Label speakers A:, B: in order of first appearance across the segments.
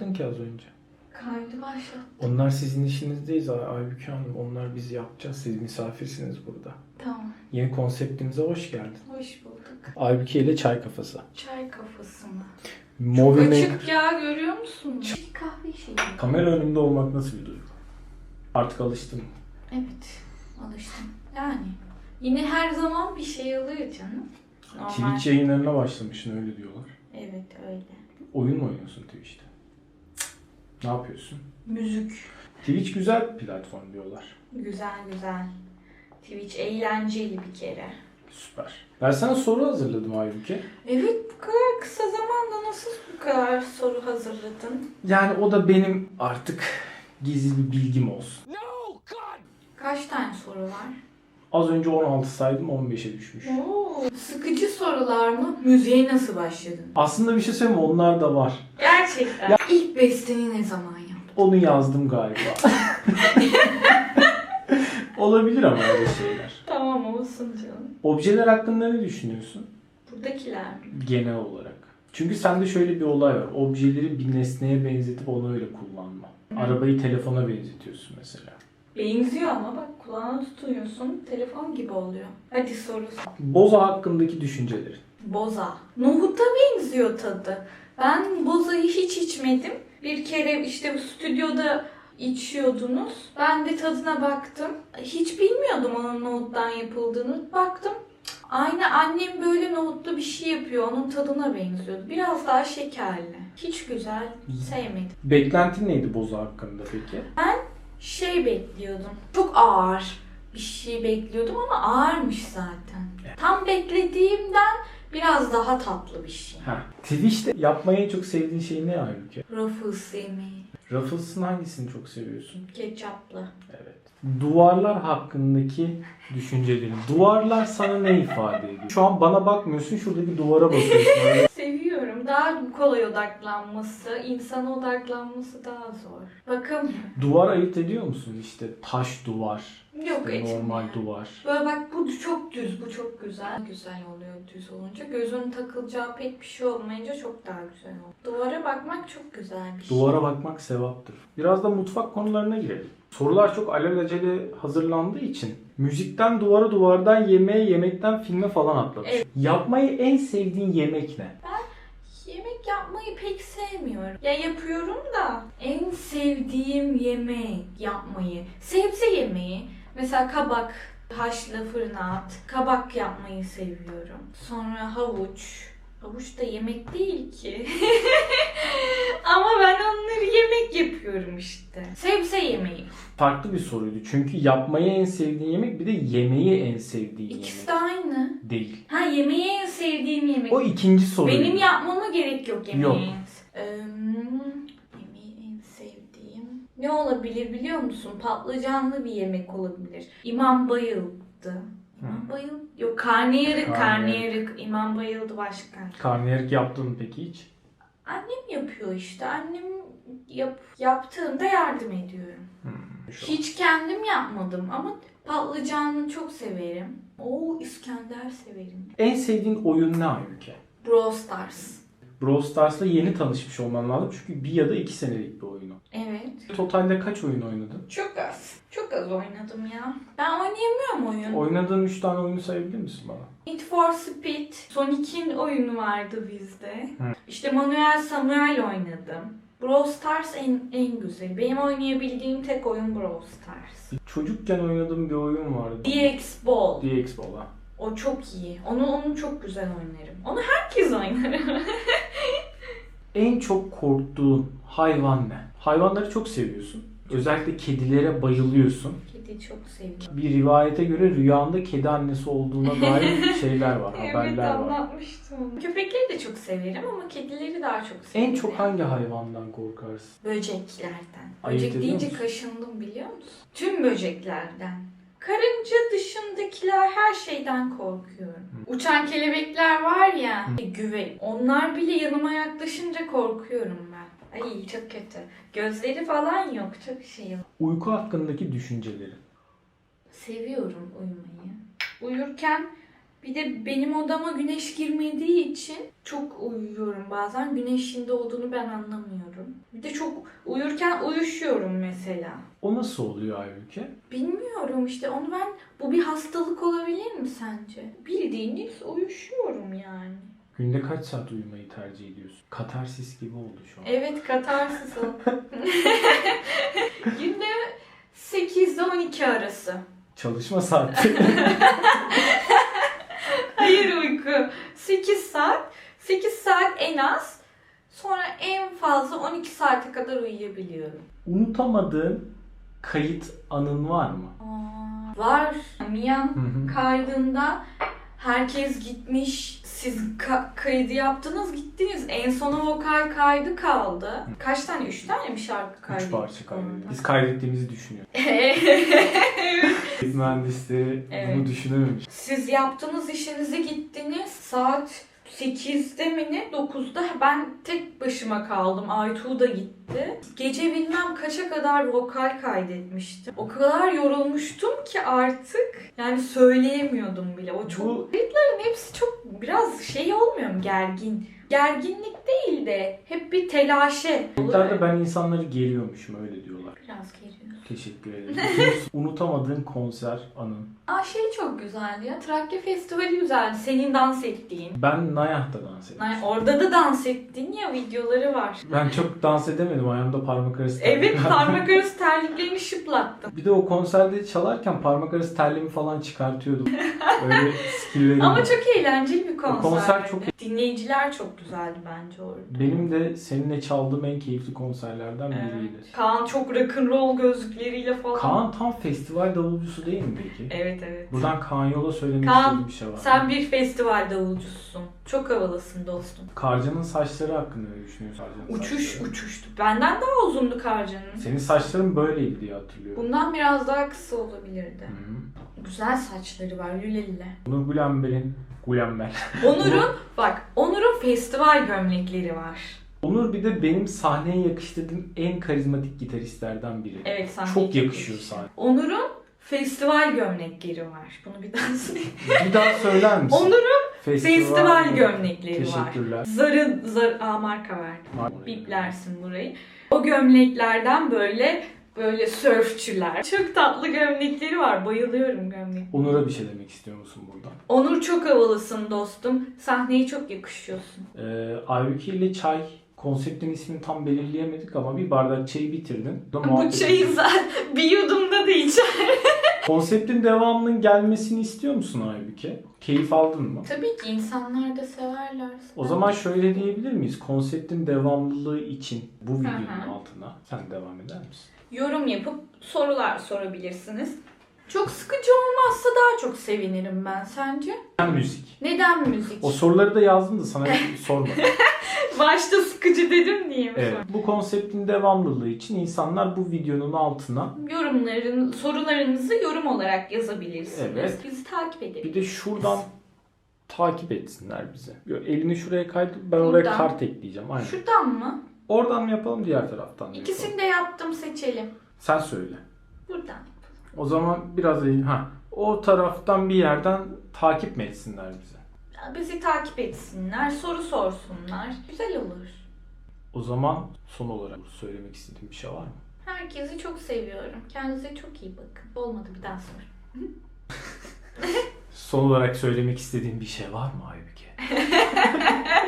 A: yaptın ki az önce?
B: Kaydı başlat.
A: Onlar sizin işinizdeyiz Ay- Aybüke Hanım. Onlar biz yapacağız. Siz misafirsiniz burada.
B: Tamam.
A: Yeni konseptimize hoş geldin.
B: Hoş bulduk.
A: Aybüke ile çay kafası.
B: Çay kafası mı?
A: Movie
B: Çok açık ya görüyor musun? Bir kahve şeyi.
A: Kamera önünde olmak nasıl bir duygu? Artık alıştım.
B: Evet. Alıştım. Yani. Yine her zaman bir şey oluyor canım. Normal.
A: Twitch yayınlarına başlamışsın öyle diyorlar.
B: Evet öyle.
A: Oyun mu oynuyorsun Twitch'te? Ne yapıyorsun?
B: Müzik.
A: Twitch güzel platform diyorlar.
B: Güzel güzel. Twitch eğlenceli bir kere.
A: Süper. Ben sana soru hazırladım Aybüke.
B: Evet bu kadar kısa zamanda nasıl bu kadar soru hazırladın?
A: Yani o da benim artık gizli bir bilgim olsun.
B: Kaç tane soru var?
A: Az önce 16 saydım 15'e düşmüş.
B: Oo, sıkıcı sorular mı? Müziğe nasıl başladın?
A: Aslında bir şey söyleyeyim mi? Onlar da var.
B: Gerçekten. İlk besteni ne zaman yaptın?
A: Onu yazdım galiba. Olabilir ama öyle şeyler.
B: Tamam olsun canım.
A: Objeler hakkında ne düşünüyorsun?
B: Buradakiler mi?
A: Genel olarak. Çünkü sende şöyle bir olay var. Objeleri bir nesneye benzetip onu öyle kullanma. Arabayı telefona benzetiyorsun mesela.
B: Benziyor ama bak kulağına tutuyorsun telefon gibi oluyor. Hadi soru sor.
A: Boza hakkındaki düşünceleri.
B: Boza. Nohuta benziyor tadı. Ben bozayı hiç içmedim. Bir kere işte bu stüdyoda içiyordunuz. Ben de tadına baktım. Hiç bilmiyordum onun nohuttan yapıldığını. Baktım aynı annem böyle nohutlu bir şey yapıyor. Onun tadına benziyordu. Biraz daha şekerli. Hiç güzel. Sevmedim.
A: Beklentin neydi Boza hakkında peki?
B: Şey bekliyordum. Çok ağır bir şey bekliyordum ama ağırmış zaten. Tam beklediğimden biraz daha tatlı bir şey.
A: Ha. Twitch'te yapmayı en çok sevdiğin şey ne Aybüke?
B: Ruffles yemeği.
A: Ruffles'ın hangisini çok seviyorsun?
B: Ketçaplı.
A: Evet. Duvarlar hakkındaki düşüncelerin. Duvarlar sana ne ifade ediyor? Şu an bana bakmıyorsun, şuradaki duvara bakıyorsun.
B: Daha kolay odaklanması, insana odaklanması daha zor. Bakamıyorum.
A: Duvar ayırt ediyor musun? İşte taş duvar,
B: Yok
A: işte
B: etmiyor.
A: normal duvar.
B: Böyle bak bu çok düz, bu çok güzel. Güzel oluyor düz olunca. Gözün takılacağı pek bir şey olmayınca çok daha güzel oluyor. Duvara bakmak çok güzel bir şey.
A: Duvara bakmak sevaptır. Biraz da mutfak konularına girelim. Sorular çok alelacele hazırlandığı için müzikten duvara duvardan yemeğe yemekten filme falan atlamış.
B: Evet.
A: Yapmayı en sevdiğin yemek ne?
B: Pek sevmiyorum. Ya yapıyorum da en sevdiğim yemek yapmayı. Sebze yemeği. Mesela kabak haşla fırına at. Kabak yapmayı seviyorum. Sonra havuç. Havuç da yemek değil ki. Ama ben onları yemek yapıyorum işte. Sebze yemeği.
A: Farklı bir soruydu. Çünkü yapmayı en sevdiğin yemek bir de yemeği en sevdiğin
B: İkisi de
A: yemek
B: aynı.
A: değil.
B: Ha yemeği en sevdiğim yemek.
A: O ikinci soru.
B: Benim yapmama gerek yok yemeği.
A: Yok.
B: Yemeği en sevdiğim ne olabilir biliyor musun? Patlıcanlı bir yemek olabilir. İmam bayıldı. İmam bayıldı. Yok karnıyarık,
A: Karnıyarık.
B: karnıyarık. İmam bayıldı başka.
A: Karnıyarık yaptın mı peki hiç?
B: Annem yapıyor işte. Annem yap, yaptığında yardım ediyorum. Hiç kendim yapmadım ama patlıcanlı çok severim. Oo İskender severim.
A: En sevdiğin oyun ne Aybüke?
B: Brawl Stars.
A: Brawl Stars'la yeni tanışmış olman lazım çünkü bir ya da iki senelik bir oyunu.
B: Evet.
A: Totalde kaç oyun oynadın?
B: Çok az. Çok az oynadım ya. Ben oynayamıyorum oyun.
A: Oynadığın 3 tane oyunu sayabilir misin bana?
B: Need for Speed. Sonic'in oyunu vardı bizde.
A: Hı.
B: İşte Manuel Samuel oynadım. Brawl Stars en, en güzel. Benim oynayabildiğim tek oyun Brawl Stars.
A: Çocukken oynadığım bir oyun vardı.
B: DX Ball.
A: DX Ball ha.
B: O çok iyi. Onu onu çok güzel oynarım. Onu herkes oynar.
A: En çok korktuğun hayvan ne? Hayvanları çok seviyorsun. Özellikle kedilere bayılıyorsun.
B: Kedi çok seviyorum.
A: Bir rivayete göre rüyanda kedi annesi olduğuna dair şeyler var,
B: Evet
A: haberler var.
B: anlatmıştım. Köpekleri de çok severim ama kedileri daha çok severim.
A: En çok hangi hayvandan korkarsın?
B: Böceklerden.
A: Ayırt
B: Böcek
A: ediyor
B: deyince
A: musun?
B: kaşındım biliyor musun? Tüm böceklerden. Karınca dışındakiler her şeyden korkuyorum. Uçan kelebekler var ya, güve. Onlar bile yanıma yaklaşınca korkuyorum ben. Ay çok kötü. Gözleri falan yok, çok şey yok.
A: Uyku hakkındaki düşünceleri.
B: Seviyorum uyumayı. Uyurken bir de benim odama güneş girmediği için çok uyuyorum bazen. Güneşin doğduğunu ben anlamıyorum. Bir de çok uyurken uyuşuyorum mesela.
A: O nasıl oluyor halbuki?
B: Bilmiyorum işte onu ben bu bir hastalık olabilir mi sence? Bildiğiniz uyuşuyorum yani.
A: Günde kaç saat uyumayı tercih ediyorsun? Katarsis gibi oldu şu an.
B: Evet katarsis o. Günde 8 ile 12 arası.
A: Çalışma saati.
B: Hayır uyku. 8 saat. 8 saat en az. Sonra en fazla 12 saate kadar uyuyabiliyorum.
A: Unutamadığın kayıt anın var mı?
B: Aa, var. Miyan kaydında herkes gitmiş. Siz ka- kaydı yaptınız gittiniz. En sona vokal kaydı kaldı. Kaç tane? Üç tane mi şarkı kaydı?
A: Üç parça kaydettik. Biz kaydettiğimizi düşünüyoruz. Biz mühendisleri
B: Evet.
A: bunu düşünememiş.
B: Siz yaptığınız işinize gittiniz. Saat 8'de mi ne? 9'da ben tek başıma kaldım. Aytuğ da gitti. Gece bilmem kaça kadar vokal kaydetmiştim. O kadar yorulmuştum ki artık yani söyleyemiyordum bile. O çok
A: Bu-
B: kayıtların hepsi çok biraz şey olmuyor mu? Gergin. Gerginlik değil de hep bir telaşe.
A: Kayıtlarda ben insanları geriyormuşum öyle diyorlar.
B: Biraz geriyor.
A: Teşekkür ederim. Unutamadığın konser anın.
B: Aa şey çok güzeldi ya. Trakya Festivali güzeldi. Senin dans ettiğin.
A: Ben Nayah'ta dans ettim.
B: Ay, orada da dans ettin ya videoları var.
A: Ben çok dans edemedim. Ayağımda parmak arası
B: Evet
A: terlik vardı.
B: parmak arası terliklerini şıplattın.
A: Bir de o konserde çalarken parmak arası terliğimi falan çıkartıyordum. Öyle skilllerim
B: Ama
A: var.
B: çok eğlenceli bir konser.
A: konser çok-
B: Dinleyiciler çok güzeldi bence orada.
A: Benim de seninle çaldığım en keyifli konserlerden biriydi.
B: Evet. Kaan çok rock'n'roll gözlükleriyle falan.
A: Kaan tam festival davulcusu değil mi peki?
B: Evet evet.
A: Buradan Kaan Yol'a söylemek
B: Kaan,
A: istediğim bir şey var.
B: Sen bir festival davulcusun. Çok havalısın dostum.
A: Karcanın saçları hakkında ne düşünüyorsun? Karcanın
B: Uçuş
A: saçları?
B: uçuştu. Benden daha uzundu Karcan'ın.
A: Senin saçların böyleydi diye hatırlıyorum.
B: Bundan biraz daha kısa olabilirdi.
A: Hı.
B: Güzel saçları var lüle lüle.
A: Bunu Gulenber'in Gulenber.
B: Onur'un bak Onur'un festival gömlekleri var.
A: Onur bir de benim sahneye yakıştırdığım en karizmatik gitaristlerden biri.
B: Evet sen
A: Çok yakışıyor sahneye.
B: Onur'un festival gömlekleri var. Bunu bir daha söyleyeyim.
A: Bir daha söyler misin?
B: Onur'un festival gömlekleri var.
A: Teşekkürler.
B: Zarın, zar, aa marka verdim. Biplersin burayı. O gömleklerden böyle böyle sörfçüler. Çok tatlı gömlekleri var. Bayılıyorum gömlek.
A: Onur'a bir şey demek istiyor musun buradan?
B: Onur çok havalısın dostum. Sahneye çok yakışıyorsun.
A: Ee, Aybüke ile çay konseptin ismini tam belirleyemedik ama bir bardak çayı bitirdin. Bu
B: çayı zaten bir yudumda da içer.
A: Konseptin devamının gelmesini istiyor musun Aybüke? Keyif aldın mı?
B: Tabii ki insanlar da severler.
A: O zaman şöyle diyebilir miyiz? Konseptin devamlılığı için bu videonun
B: hı.
A: altına sen devam eder misin?
B: yorum yapıp sorular sorabilirsiniz. Çok sıkıcı olmazsa daha çok sevinirim ben sence.
A: Sen müzik.
B: Neden müzik?
A: O soruları da yazdım da sana sormadım.
B: Başta sıkıcı dedim diye mi
A: Evet.
B: sordun?
A: Bu konseptin devamlılığı için insanlar bu videonun altına
B: Yorumların, sorularınızı yorum olarak yazabilirsiniz.
A: Evet.
B: Bizi takip edebilirsiniz.
A: bir de şuradan takip etsinler bizi. Yo, Elini şuraya kaydır ben oraya
B: Buradan.
A: kart ekleyeceğim. Aynen.
B: Şuradan mı?
A: Oradan mı yapalım diğer taraftan mı yapalım?
B: İkisini de yaptım seçelim.
A: Sen söyle.
B: Buradan.
A: O zaman biraz ha o taraftan bir yerden takip mi etsinler bizi?
B: Bizi takip etsinler, soru sorsunlar. Güzel olur.
A: O zaman son olarak söylemek istediğim bir şey var mı?
B: Herkesi çok seviyorum. Kendinize çok iyi bakın. Olmadı bir daha sor.
A: Son olarak söylemek istediğim bir şey var mı Aybüke?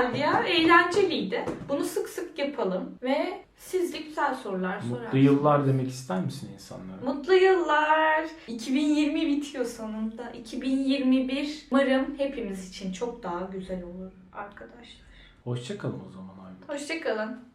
B: Güzeldi ya. Eğlenceliydi. Bunu sık sık yapalım. Ve siz de güzel sorular sorarsınız.
A: Mutlu yıllar demek ister misin insanlara?
B: Mutlu yıllar. 2020 bitiyor sonunda. 2021 umarım hepimiz için çok daha güzel olur arkadaşlar.
A: Hoşçakalın o zaman Aybüke.
B: Hoşçakalın.